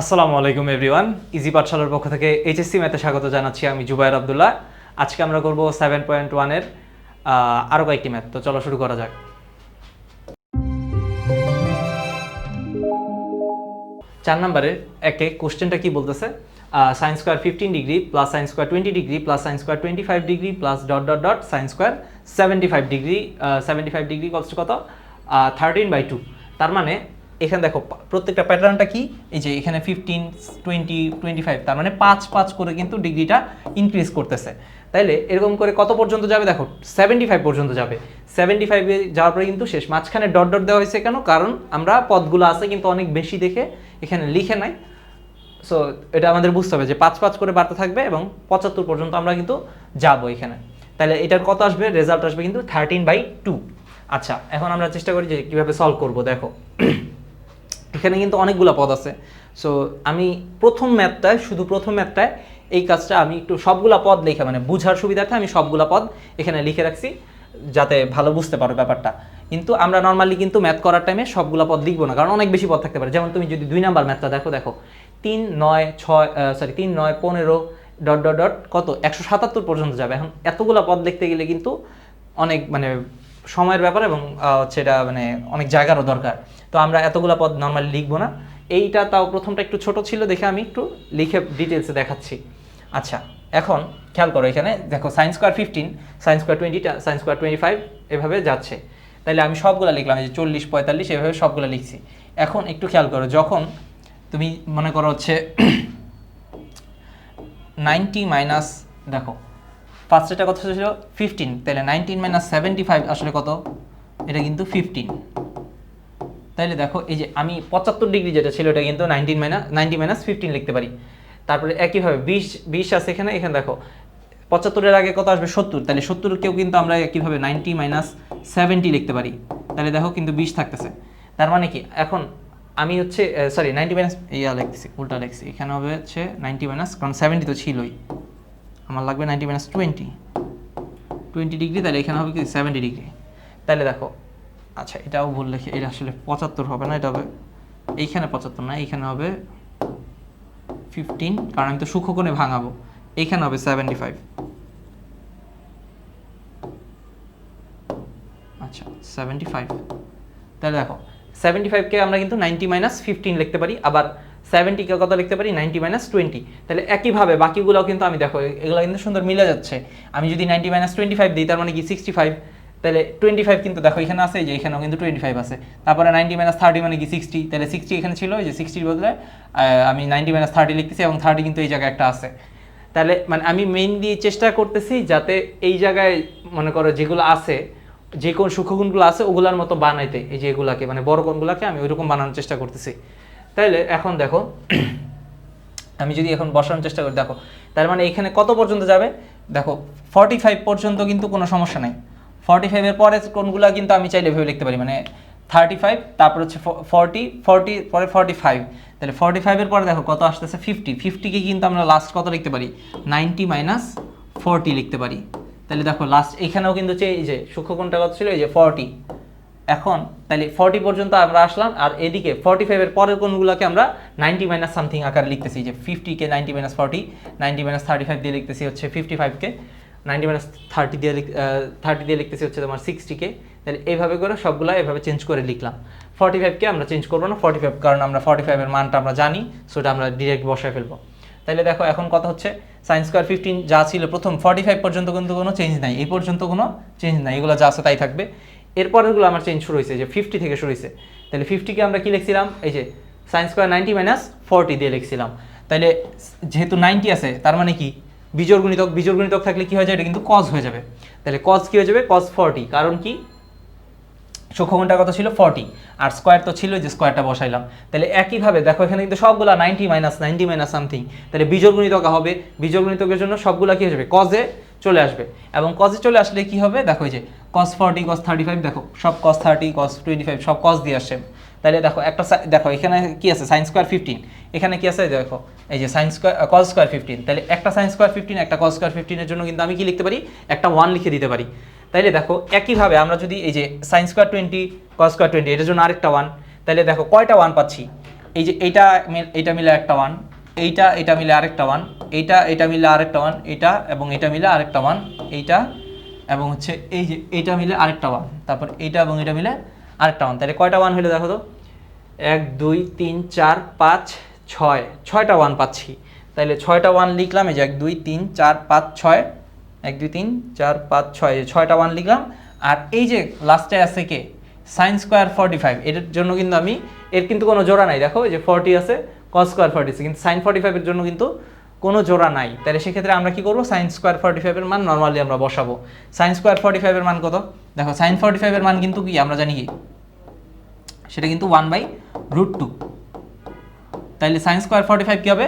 আসসালামু আলাইকুম everyone easy পাঠশালার পক্ষ থেকে এইচএসসি ম্যাথে স্বাগত জানাচ্ছি আমি জুবাইর আবদুল্লাহ। আজকে আমরা করব সেভেন পয়েন্ট ওয়ানের আরও কয়েকটি ম্যাথ তো চলো শুরু করা যাক। চার নম্বরের একে কোশ্চেনটা কি বলতেছে? Sine square fifteen degree plus sine square twenty degree plus sine square twenty five degree plus dot dot dot sine square seventy five degree seventy five degree কত? থার্টিন বাই টু তার মানে এখানে দেখো প্রত্যেকটা প্যাটার্নটা কি? এই যে এখানে ফিফটিন টোয়েন্টি টোয়েন্টি ফাইভ তার মানে পাঁচ পাঁচ করে কিন্তু ডিগ্রিটা ইনক্রিজ করতেছে। তাইলে এরকম করে কত পর্যন্ত যাবে? দেখো সেভেন্টি ফাইভ পর্যন্ত যাবে। সেভেন্টি ফাইভে যাওয়ার পরে কিন্তু শেষ। মাঝখানে ডট ডট দেওয়া হয়েছে কেন? কারণ আমরা পদগুলো আছে কিন্তু অনেক বেশি দেখে এখানে লিখে নাই। সো এটা আমাদের বুঝতে হবে যে পাঁচ পাঁচ করে বাড়তে থাকবে এবং পঁচাত্তর পর্যন্ত আমরা কিন্তু যাব এখানে। তাহলে এটার কত আসবে? রেজাল্ট আসবে কিন্তু থার্টিন বাই টু আচ্ছা এখন আমরা চেষ্টা করি যে কীভাবে সলভ করব, দেখো। এখানে কিন্তু অনেকগুলো পদ আছে। সো আমি প্রথম ম্যাথটায়, শুধু প্রথম ম্যাথটায় এই কাজটা আমি একটু সবগুলা পদ লেখা মানে বুঝার সুবিধার্থে আমি সবগুলা পদ এখানে লিখে রাখছি, যাতে ভালো বুঝতে পারো ব্যাপারটা। কিন্তু আমরা নর্মালি কিন্তু ম্যাথ করার টাইমে সবগুলা পদ লিখব না, কারণ অনেক বেশি পদ থাকতে পারে। যেমন তুমি যদি দুই নাম্বার ম্যাথটা দেখো দেখো, তিন, নয়, ছয় সরি তিন, নয়, পনেরো, ডট ডট ডট, কত? একশো সাতাত্তর পর্যন্ত যাবে। এখন এতগুলা পদ লিখতে গেলে কিন্তু অনেক মানে সময়ের ব্যাপার এবং হচ্ছে এটা মানে অনেক জায়গারও দরকার। তো আমরা এতগুলা পদ নর্মালি লিখব না। এইটা তাও প্রথমটা একটু ছোট ছিল, দেখে আমি একটু লিখে ডিটেলসে দেখাচ্ছি। আচ্ছা এখন খেয়াল করো এখানে, দেখো sine square fifteen sine square twenty sine square twenty five এভাবে যাচ্ছে। তাহলে আমি সবগুলো লিখলাম যে চল্লিশ, পঁয়তাল্লিশ, এভাবে সবগুলো লিখছি। এখন একটু খেয়াল করো, যখন তুমি মনে করো হচ্ছে নাইনটি মাইনাস দেখো ফার্স্টেটা কত ছিল ফিফটিন তাহলে নাইনটিন মাইনাস সেভেন্টি ফাইভ আসলে কত? এটা কিন্তু ফিফটিন তাইলে দেখো, এই যে আমি পঁচাত্তর ডিগ্রি যেটা ছিল, এটা কিন্তু nineteen minus ninety minus fifteen লিখতে পারি। তারপরে একইভাবে বিশ বিশ আছে এখানে এখানে দেখো পঁচাত্তরের আগে কত আসবে? সত্তর। তাহলে সত্তরকেও কিন্তু আমরা একইভাবে নাইনটি মাইনাস সেভেন্টি লিখতে পারি। তাহলে দেখো কিন্তু বিশ থাকতেছে। তার মানে কি? এখন আমি হচ্ছে সরি নাইনটি মাইনাস ইয়া লিখতেছি, উল্টা লিখছি। এখানে হবে হচ্ছে নাইনটি মাইনাস কারণ সেভেন্টি তো ছিলই। আমার লাগবে ninety minus twenty twenty degree তাহলে এখানে হবে কি? সেভেন্টি ডিগ্রি তাহলে দেখো আচ্ছা এটাও ভুল লিখে, এটা আসলে পঁচাত্তর হবে না, এটা হবে, এইখানে পঁচাত্তর না, এইখানে হবে ফিফটিন কারণ আমি তো সূক্ষ্মকোণে ভাঙাবো। এইখানে হবে সেভেন্টি ফাইভ আচ্ছা সেভেন্টি ফাইভ তাহলে দেখো সেভেন্টি ফাইভকে আমরা কিন্তু নাইনটি মাইনাস ফিফটিন লিখতে পারি, আবার সেভেন্টিকে কত লিখতে পারি? নাইনটি মাইনাস টোয়েন্টি তাহলে একইভাবে বাকিগুলোও কিন্তু আমি দেখো, এগুলো কিন্তু সুন্দর মিলে যাচ্ছে। আমি যদি নাইনটি মাইনাস টোয়েন্টি ফাইভ দিই, তার মানে কি সিক্সটি ফাইভ তাহলে টোয়েন্টি ফাইভ কিন্তু দেখো, এখানে আছে যে এখানেও কিন্তু টোয়েন্টি ফাইভ আছে। তারপরে নাইনটি মাইনাস থার্টি মানে কি সিক্সটি তাহলে সিক্সটি এখানে ছিল যে সিক্সটির বদলে আমি নাইনটি মাইনাস থার্টি লিখতেছি এবং থার্টি কিন্তু এই জায়গায় একটা আছে। তাহলে মানে আমি মেইনলি চেষ্টা করতেছি যাতে এই জায়গায়, মনে করো, যেগুলো আছে, যে কোন সূক্ষ্মগুণগুলো আছে, ওগুলার মতো বানাইতে। এই যে এগুলাকে মানে বড় কোণগুলোকে আমি ওইরকম বানানোর চেষ্টা করতেছি। তাইলে এখন দেখো, আমি যদি এখন বসানোর চেষ্টা করি, দেখো, তার মানে এখানে কত পর্যন্ত যাবে? দেখো ফর্টি ফাইভ পর্যন্ত কিন্তু কোনো সমস্যা নাই। ফর্টি ফাইভের পরে কোনগুলো কিন্তু আমি চাইলে ভেবে লিখতে পারি মানে থার্টি ফাইভ তারপর হচ্ছে ফর্টি ফর্টি পরে ফর্টি ফাইভ তাহলে ফর্টি ফাইভের পরে দেখো কত আসতেছে? ফিফটি ফিফটিকে কিন্তু আমরা লাস্ট কত লিখতে পারি? নাইনটি মাইনাস ফর্টি লিখতে পারি। তাহলে দেখো লাস্ট এখানেও কিন্তু হচ্ছে এই যে সূক্ষ্মকোণটা কত ছিল? এই যে ফর্টি এখন তাহলে ফর্টি পর্যন্ত আমরা আসলাম, আর এদিকে ফর্টি ফাইভের পরের কোনগুলোকে আমরা নাইনটি মাইনাস সামথিং আকারে লিখতেছি যে ফিফটিকে ninety minus forty ninety minus thirty five দিয়ে লিখতেছি হচ্ছে ফিফটি ফাইভকে নাইনটি মাইনাস থার্টি দিয়ে থার্টি দিয়ে লিখতেছি হচ্ছে তোমার সিক্সটিকে তাহলে এইভাবে করে সবগুলো এভাবে চেঞ্জ করে লিখলাম। ফর্টি ফাইভকে আমরা চেঞ্জ করব না ফর্টি ফাইভ কারণ আমরা ফর্টি ফাইভের মানটা আমরা জানি সেটা আমরা ডিরেক্ট বসায় ফেলব। তাহলে দেখো এখন কথা হচ্ছে সায়েন্স স্কোয়ার ফিফটিন যা ছিল প্রথম ফর্টি ফাইভ পর্যন্ত কিন্তু কোনো চেঞ্জ নাই, এই পর্যন্ত কোনো চেঞ্জ নাই, এগুলো যা আছে তাই থাকবে। এরপরেরগুলো আমার চেঞ্জ শুরু হয়েছে, যে ফিফটি থেকে শুরু হয়েছে। তাহলে ফিফটিকে আমরা কি লিখছিলাম? এই যে sine square ninety minus forty দিয়ে লিখছিলাম। তাহলে যেহেতু নাইনটি আছে, তার মানে কি? বিজোর গুণিতক বিজোর গুণিতক থাকলে কি হয়ে যায় এটা কিন্তু কজ হয়ে যাবে। তাহলে কজ কী হয়ে যাবে? কজ ফর্টি কারণ কি? সূক্ষ্মকোণটা কত ছিল ফর্টি আর স্কোয়ার তো ছিল যে স্কোয়ারটা বসাইলাম। তাহলে একইভাবে, দেখো এখানে কিন্তু সবগুলা ninety minus ninety minus something তাহলে বিজোড় গুণিতক হবে। বিজোড় গুণিতকের জন্য সবগুলা কী হয়ে যাবে? কজে চলে আসবে। এবং কজে চলে আসলে কি হবে? দেখো যে cos forty cos thirty five দেখো, সব cos thirty cos twenty five সব কস দিয়ে আসছে। তাহলে দেখো, একটা দেখো, এখানে কি আছে? সাইন স্কোয়ার ফিফটিন এখানে কি আছে? দেখো, এই যে sine square cos square fifteen তাহলে একটা সাইন স্কোয়ার ফিফটিন একটা কস স্কোয়ার ফিফটিনের জন্য কিন্তু আমি কি লিখতে পারি? একটা ওয়ান লিখে দিতে পারি। তাইলে দেখো, একইভাবে আমরা যদি এই যে sine square twenty cos square twenty এটার জন্য আরেকটা ওয়ান তাহলে দেখো, কয়টা ওয়ান পাচ্ছি? এই যে এইটা এইটা মিলে একটা ওয়ান এইটা, এটা মিলে আরেকটা ওয়ান এইটা, এটা মিলে আরেকটা ওয়ান এটা এবং এটা মিলে আরেকটা ওয়ান এইটা এবং হচ্ছে এই যে এইটা মিলে আরেকটা ওয়ান তারপর এইটা এবং এটা মিলে আরেকটা ওয়ান তাহলে কয়টা ওয়ান হলে দেখো তো? এক, দুই, তিন, চার, পাঁচ, ছয়, ছয়টা ওয়ান পাচ্ছি। তাহলে ছয়টা ওয়ান লিখলাম, এই যে এক, দুই, তিন, চার, পাঁচ, ছয়, এক, দুই, তিন, চার, পাঁচ, ছয় ছয়টা ওয়ান লিখলাম। আর এই যে লাস্টে আছে কে? সাইন স্কোয়ার ফর্টি ফাইভ এটার জন্য কিন্তু আমি, এর কিন্তু কোনো জোড়া নাই, দেখো, এই যে ফর্টি আছে কস স্কোয়ার ফর্টি কিন্তু সাইন ফর্টি ফাইভের জন্য কিন্তু কোনো জোড়া নাই। তাহলে সেক্ষেত্রে আমরা কি করব? সাইন স্কোয়ার ফর্টি ফাইভের মান নর্মালি আমরা বসাবো। সাইন স্কোয়ার ফর্টি ফাইভের মান কত? দেখো সাইন ফর্টি ফাইভের মান কিন্তু কি? আমরা জানি কি? সেটা কিন্তু ওয়ান বাই রুট টু তাহলে সাইন স্কোয়ার ফর্টি ফাইভ কী হবে?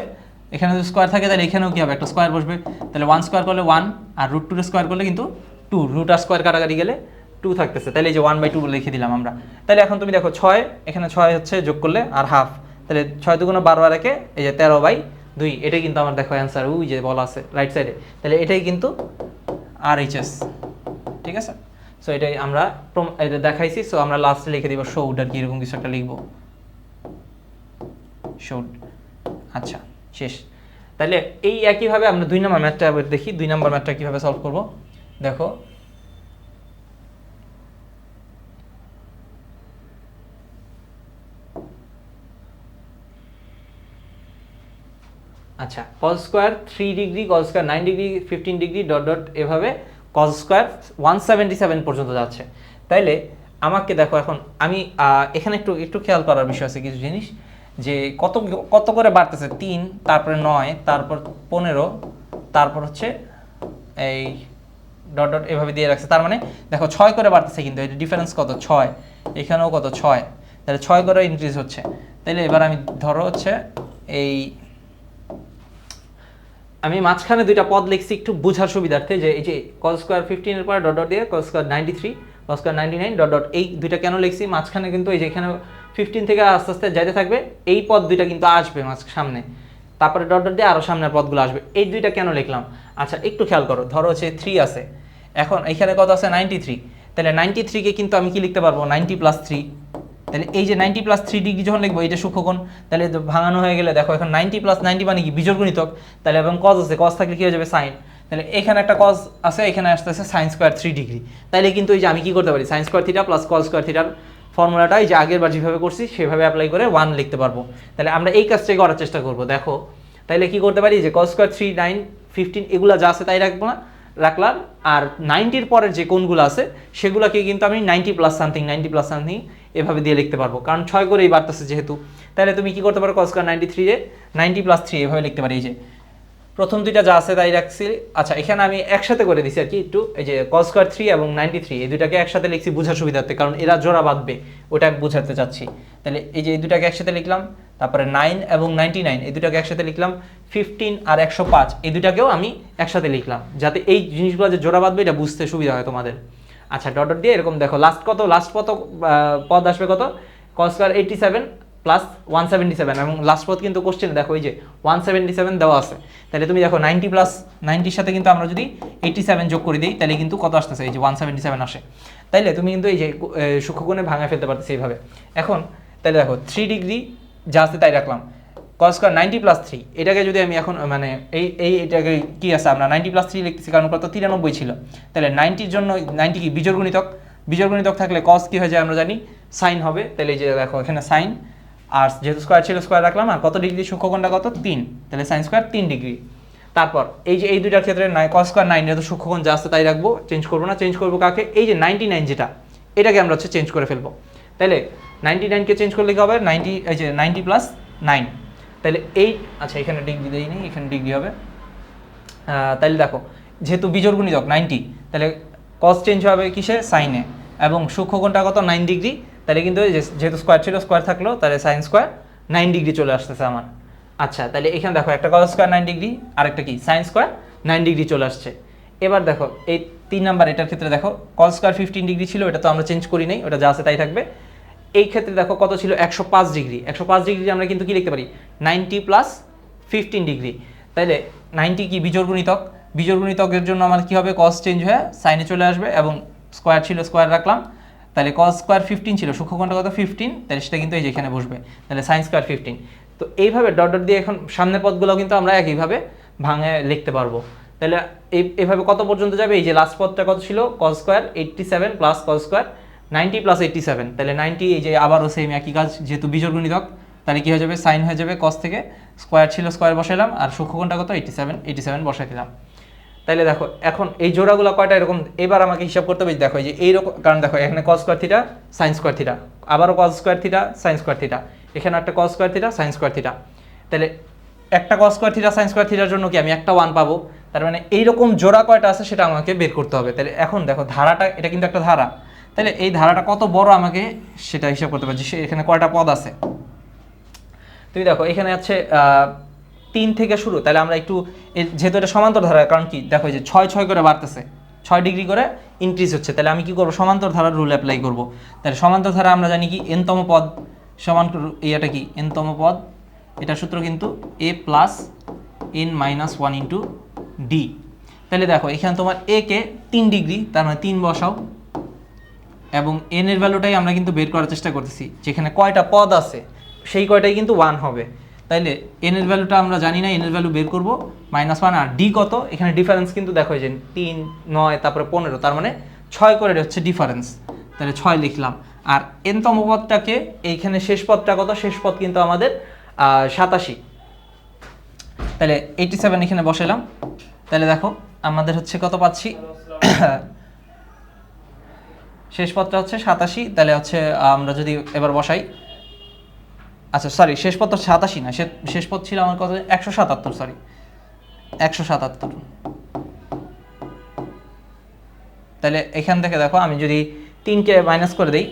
এখানে যদি স্কোয়ার থাকে, তাহলে এখানেও কী হবে? একটা স্কোয়ার বসবে। তাহলে ওয়ান স্কোয়ার করলে ওয়ান আর রুট টুর স্কোয়ার করলে কিন্তু টু রুট আর স্কোয়ার কাটাকাটি গেলে টু থাকতেছে। তাহলে এই যে ওয়ান বাই টু লিখে দিলাম আমরা। তাহলে এখন তুমি দেখো, ছয়, এখানে ছয় হচ্ছে যোগ করলে, আর হাফ তাহলে ছয় দুগুণ বারো আর একে, এই যে তেরো বাই দুই, এটাই কিন্তু আমার দেখো অ্যান্সার ওই যে বলা আছে রাইট সাইডে তাহলে এটাই কিন্তু আর ঠিক আছে? সো এটাই আমরা এটা দেখাইছি সো আমরা লাস্টে লিখে দিব শোড আর কি এরকম কিছু একটা লিখব। শোড আচ্ছা শেষ। তাহলে এই একইভাবে আমরা দুই নম্বর ম্যাথটা দেখি, দুই নম্বর ম্যাথটা কীভাবে সলভ করব? দেখো আচ্ছা cos square three degree cos square nine degree fifteen degree dot dot এভাবে cos square one seventy seven পর্যন্ত যাচ্ছে। তাইলে আমাকে দেখো এখন, আমি এখানে একটু একটু খেয়াল করার বিষয় আছে কিছু জিনিস, যে কত কত করে বাড়তেছে? তিন, তারপরে নয়, তারপর পনেরো, তারপর হচ্ছে এই ডট ডট এভাবে দিয়ে রাখছে। তার মানে দেখো ছয় করে বাড়তেছে কিন্তু এটা ডিফারেন্স কত? ছয়। এখানেও কত? ছয়। তাহলে ছয় করে ইনক্রিজ হচ্ছে। তাহলে এবার আমি ধরো হচ্ছে এই আমি মাঝখানে দুইটা পদ লিখছি একটু বোঝার সুবিধার্থে, যে এই যে কস স্কোয়ার ফিফটিনের পরে ডট ডট দিয়ে cos square ninety three cos square ninety nine dot dot এই দুইটা কেন লিখছি? মাঝখানে কিন্তু এই যে এখানে ফিফটিন থেকে আস্তে আস্তে যাইতে থাকবে, এই পদ দুইটা কিন্তু আসবে মাঝ, সামনে। তারপরে ডট ডট দিয়ে আরও সামনের পদগুলো আসবে। এই দুইটা কেন লিখলাম? আচ্ছা একটু খেয়াল করো, ধরো হচ্ছে থ্রি আছে। এখন এখানে কত আছে? নাইনটি থ্রি তাহলে নাইনটি থ্রিকে কিন্তু আমি কি লিখতে পারব? নাইনটি প্লাস থ্রি তাহলে এই যে নাইনটি প্লাস থ্রি ডিগ্রি যখন লিখব এটা সূক্ষ্মকোণ, তাহলে ভাঙানো হয়ে গেলে দেখো, এখন নাইনটি প্লাস নাইনটি মানে কি? বিজোড় গুণিতক। তাহলে এবং কজ আছে কজ থাকলে কী হয়ে যাবে? সাইন তাহলে এখানে একটা কজ আছে, এখানে আসতেছে সাইন স্কোয়ার থ্রি ডিগ্রি তাহলে কিন্তু এই যে আমি কী করতে পারি? Sine square theta plus cos square থিটার ফর্মুলাটা এই যে আগের বার যেভাবে করছি, সেভাবে অ্যাপ্লাই করে ওয়ান লিখতে পারব। তাহলে আমরা এই কাজটাই করার চেষ্টা করব, দেখো। তাহলে কি করতে পারি? যে cos square three nine fifteen এগুলো যা আছে তাই রাখব না, রাখলাম। আর নাইনটির পরের যে কোনগুলো আছে, সেগুলোকে কিন্তু আমি ninety plus something ninety plus something এভাবে দিয়ে লিখতে পারব। কারণ ছয় করেই বাড়তেছে যেহেতু। তাহলে তুমি কি করতে পারো? কসকার নাইনটি থ্রি এ নাইনটি প্লাস থ্রি এভাবে লিখতে পারি। এই যে, প্রথম দুইটা যা আছে তাই রাখছি। আচ্ছা এখানে আমি একসাথে করে দিছি আর কি একটু। এই যে কসকার থ্রি এবং নাইনটি থ্রি এই দুটাকে একসাথে লিখছি বোঝার সুবিধার্থে, কারণ এরা জোড়া বাঁধবে। ওটা আমি বোঝাতে চাচ্ছি। তাহলে এই যে এই দুটাকে একসাথে লিখলাম, তারপরে নাইন এবং নাইনটি নাইন এই দুটাকে একসাথে লিখলাম ফিফটিন আর একশো পাঁচ, এই দুটাকেও আমি একসাথে লিখলাম। যাতে এই জিনিসগুলো যে জোড়া বাঁধবে, এটা বুঝতে সুবিধা হয় তোমাদের। আচ্ছা ডট ডট দিয়ে এরকম দেখো লাস্ট কত? লাস্ট কত পদ আসবে কত? Cos square eighty seven plus one seventy seven এবং লাস্ট পথ কিন্তু কোশ্চেন দেখো এই যে ওয়ান সেভেন্টি সেভেন দেওয়া আছে। তাহলে তুমি দেখো নাইনটি প্লাস নাইনটির সাথে কিন্তু আমরা যদি এইটটি সেভেন যোগ করে দিই তাহলে কিন্তু কত আসতেছে? এই যে ওয়ান সেভেন্টি সেভেন আসে। তাইলে তুমি কিন্তু এই যে আহ, সূক্ষ্মকোণে ভাঙা ফেলতে পারতেছে এইভাবে। এখন তাহলে দেখো থ্রি ডিগ্রি যা আছে তাই রাখলাম। Cos square ninety plus three এটাকে যদি আমি এখন মানে এই এই এটাকে কি আছে আমরা নাইনটি প্লাস থ্রি লিখতেছি, কারণ কত তিরানব্বই ছিল। তাহলে নাইনটির জন্য নাইনটি কি? বিজোড় গুণিতক। থাকলে কস কি হয়ে যায় আমরা জানি? সাইন হবে। তাহলে এই যে দেখো, এখানে সাইন আর যেহেতু স্কোয়ার ছিল স্কোয়ার রাখলাম, আর কত ডিগ্রি? সূক্ষ্মকোণটা কত? তিন। তাহলে সাইন স্কোয়ার তিন ডিগ্রি। তারপর, এই যে, এই দুইটার ক্ষেত্রে নাই কস স্কোয়ার নাইন যেহেতু সূক্ষ্মকোণ যা আছে তাই রাখব চেঞ্জ করব না। চেঞ্জ করব কাকে? এই যে নাইনটি নাইন যেটা, এটাকে আমরা হচ্ছে চেঞ্জ করে ফেলব। তাহলে নাইনটি নাইনকে চেঞ্জ করলে কি হবে? নাইনটি এই যে নাইনটি প্লাস নাইন তাহলে এই আচ্ছা এখানে ডিগ্রি দেই নি, এখানে ডিগ্রি হবে। তাহলে দেখো, যেহেতু বিজোড় গুণিতক নাইনটি তাহলে কস চেঞ্জ হবে কিসে সাইনে এবং সূক্ষ্মকোণটা কত? নাইন ডিগ্রি তাহলে কিন্তু যেহেতু স্কোয়ার ছিল স্কোয়ার থাকল তাহলে সাইন স্কোয়ার নাইন ডিগ্রি চলে আসতেছে আমার। আচ্ছা তাহলে এখানে দেখো, একটা কস স্কোয়ার নাইন ডিগ্রি আরেকটা কি? সাইন স্কোয়ার নাইন ডিগ্রি চলে আসছে। এবার দেখো, এই তিন নাম্বার এটার ক্ষেত্রে দেখো কস স্কোয়ার ফিফটিন ডিগ্রি ছিল, এটা তো আমরা চেঞ্জ করি নাই, ওটা যা আছে তাই থাকবে। এই ক্ষেত্রে দেখো কত ছিল? একশো পাঁচ ডিগ্রি। একশো পাঁচ ডিগ্রি আমরা কিন্তু কি লিখতে পারি? Ninety plus fifteen degree. তাইলে নাইনটি কি? বিজোড় গুণিতক। বিজোড় গুণিতকের জন্য আমার কি হবে? কস চেঞ্জ হয়ে সাইনে চলে আসবে এবং স্কোয়ার ছিল স্কোয়ার রাখলাম। তাহলে কস স্কোয়ার ফিফটিন ছিল। সূক্ষ্মকোণটা কত? ফিফটিন তাহলে সেটা কিন্তু এই যে এখানে বসবে। তাহলে সাইন স্কোয়ার ফিফটিন তো এইভাবে ডট ডট দিয়ে এখন সামনের পদগুলো কিন্তু আমরা একইভাবে ভাঙে লিখতে পারব। তাহলে এই এইভাবে কত পর্যন্ত যাবে? এই যে লাস্ট পদটা কত ছিল? Cos square eighty seven plus cos square ninety plus eighty seven তাহলে নাইনটি, এই যে আবারও সেম একই কাজ, যেহেতু বিজোড় গুণিতক তাহলে কী হয়ে যাবে? সাইন হয়ে যাবে কস থেকে স্কোয়ার ছিল স্কোয়ার বসাইলাম, আর সূক্ষ্মকোণটা কত? এইট্টি সেভেন এইট্টি সেভেন বসাই দিলাম। তাইলে দেখো, এখন এই জোড়াগুলো কয়টা? এরকম, এবার আমাকে হিসাব করতে হবে দেখো, এই যে এইরকম কারণ দেখো, এখানে cos square theta sine square theta আবারও cos square theta sine square theta এখানে একটা cos square theta sine square theta তাহলে একটা cos square theta sine square থিটার জন্য কি আমি একটা ওয়ান পাবো? তার মানে এইরকম জোড়া কয়টা আছে সেটা আমাকে বের করতে হবে। তাহলে এখন দেখো, ধারাটা, এটা কিন্তু একটা ধারা। তাহলে এই ধারাটা কত বড় আমাকে সেটা হিসাব করতে পারছি। এখানে কয়টা পদ আছে? তুমি দেখো, এখানে আছে তিন থেকে শুরু। তাহলে আমরা একটু যেহেতু এটা সমান্তর ধারা, কারণ কি? দেখো যে ছয় ছয় করে বাড়তেছে। ছয় ডিগ্রি করে ইনক্রিজ হচ্ছে। তাহলে আমি কি করব? সমান্তর ধারার রুল অ্যাপ্লাই করব। তাহলে সমান্তর ধারা আমরা জানি কি? এনতম পদ সমান ইয়েটা কি? এনতম পদ। এটা সূত্র কিন্তু a plus n minus one into d তাহলে দেখো, এখানে তোমার এ কে তিন ডিগ্রি, তার মানে তিন বসাও। এবং এন এর ভ্যালুটাই আমরা কিন্তু বের করার চেষ্টা করতেছি, যেখানে কয়টা পদ আছে, সেই কয়টাই কিন্তু ওয়ান হবে। তাইলে এন এর ভ্যালুটা আমরা জানি না এন এর ভ্যালু বের করব মাইনাস ওয়ান আর ডি কত, এখানে ডিফারেন্স কিন্তু দেখো যে তিন, নয়, তারপরে পনেরো, তার মানে ছয় করে হচ্ছে ডিফারেন্স তাহলে ছয় লিখলাম। আর এনতম পদটাকে এইখানে শেষ পদটা কত? শেষ পদ কিন্তু আমাদের সাতাশি। তাহলে এইটি সেভেন এখানে বসালাম তাহলে দেখো, আমাদের হচ্ছে কত পাচ্ছি? শেষ পদটা হচ্ছে সাতাশি, তাহলে হচ্ছে, আমরা যদি এবার বসাই আচ্ছা সরি শেষ তো সাতাশি না শেষ পদ ছিল আমার কত? একশো সাতাত্তর সরি একশো সাতাত্তর। তাহলে এখান থেকে দেখো, আমি যদি তিনকে মাইনাস করে দিই,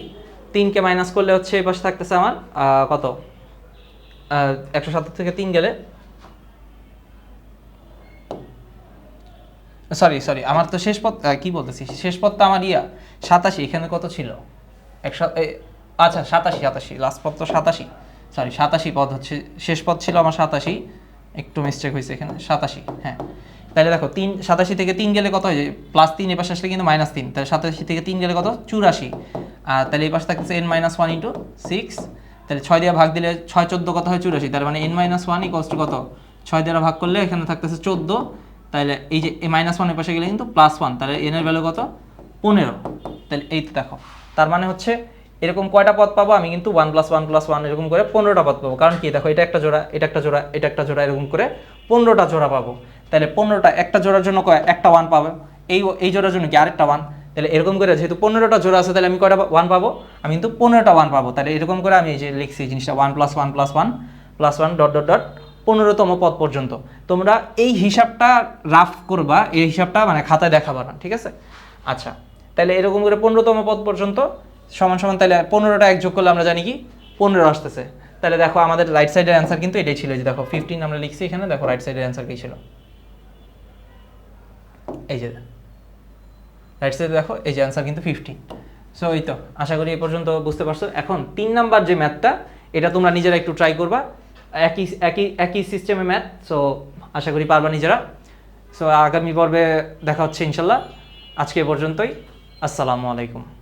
তিনকে মাইনাস করলে হচ্ছে এই পাশে থাকতেছে আমার কত? একশো সাতাত্তর থেকে তিন গেলে সরি সরি আমার তো শেষ পথ কি বলতেছি? শেষ পদটা আমার ইয়া, সাতাশি, এখানে কত ছিল? একশো আচ্ছা সাতাশি সাতাশি লাস্ট পথ তো সাতাশি। সরি সাতাশি পদ হচ্ছে শেষ পদ ছিল আমার সাতাশি। একটু মিস্টেক হয়েছে এখানে, সাতাশি হ্যাঁ। তাহলে দেখো, তিন সাতাশি থেকে তিন গেলে কত হয়? প্লাস তিন এ পাশে আসলে কিন্তু মাইনাস তিন। তাহলে সাতাশি থেকে তিন গেলে কত? চুরাশি। আর তাহলে এই পাশে থাকতেছে n minus one into six তাহলে ছয় দিয়ে ভাগ দিলে ছয় চোদ্দ কত হয়? চুরাশি। তার মানে n minus one equals to কত? ছয় দিয়ে ভাগ করলে এখানে থাকতেছে চোদ্দ। তাহলে এই যে এ মাইনাস ওয়ানের পাশে গেলে কিন্তু প্লাস ওয়ান তাহলে এন এর ভ্যালু কত? পনেরো। তাহলে এই দেখো, তার মানে হচ্ছে এরকম কয়টা পদ পাবো? আমি কিন্তু one plus one plus one এরকম করে পনেরোটা পদ পাবো। কারণ কি? দেখো, এটা একটা জোড়া, এটা একটা জোড়া, এটা একটা জোড়া, এরকম করে পনেরোটা জোড়া পাবো। তাহলে পনেরোটা একটা জোড়ার জন্য কয়? একটা ওয়ান পাবে। এই এই জোড়ার জন্য কি আরেকটা ওয়ান তাহলে এরকম করে যেহেতু পনেরোটা জোড়া আছে তাহলে আমি কয়টা ওয়ান পাবো? আমি কিন্তু পনেরোটা ওয়ান পাবো। তাহলে এরকম করে আমি এই যে লিখছি জিনিসটা one plus one plus one plus one dot dot dot পনেরোতম পদ পর্যন্ত। তোমরা এই হিসাবটা রাফ করবা, এই হিসাবটা মানে খাতায় দেখাবা না, ঠিক আছে? আচ্ছা তাহলে এরকম করে পনেরোতম পদ পর্যন্ত, সমান সমান তাহলে পনেরোটা এক যোগ করলে আমরা জানি কি? পনেরো আসতেছে। তাহলে দেখো আমাদের রাইট সাইডের অ্যান্সার কিন্তু এটাই ছিল যে দেখো ফিফটিন আমরা লিখছি এখানে, দেখো রাইট সাইডের অ্যান্সার কী ছিল? এই যে রাইট সাইডে দেখো, এই যে অ্যান্সার কিন্তু ফিফটিন সো এই তো, আশা করি এই পর্যন্ত বুঝতে পারছ। এখন তিন নাম্বার যে ম্যাথটা এটা তোমরা নিজেরা একটু ট্রাই করবা। একই একই একই সিস্টেমে ম্যাথ সো আশা করি পারবা নিজেরা। সো আগামী পর্বে দেখা হচ্ছে ইনশাল্লাহ। আজকে পর্যন্তই। আসসালামু আলাইকুম।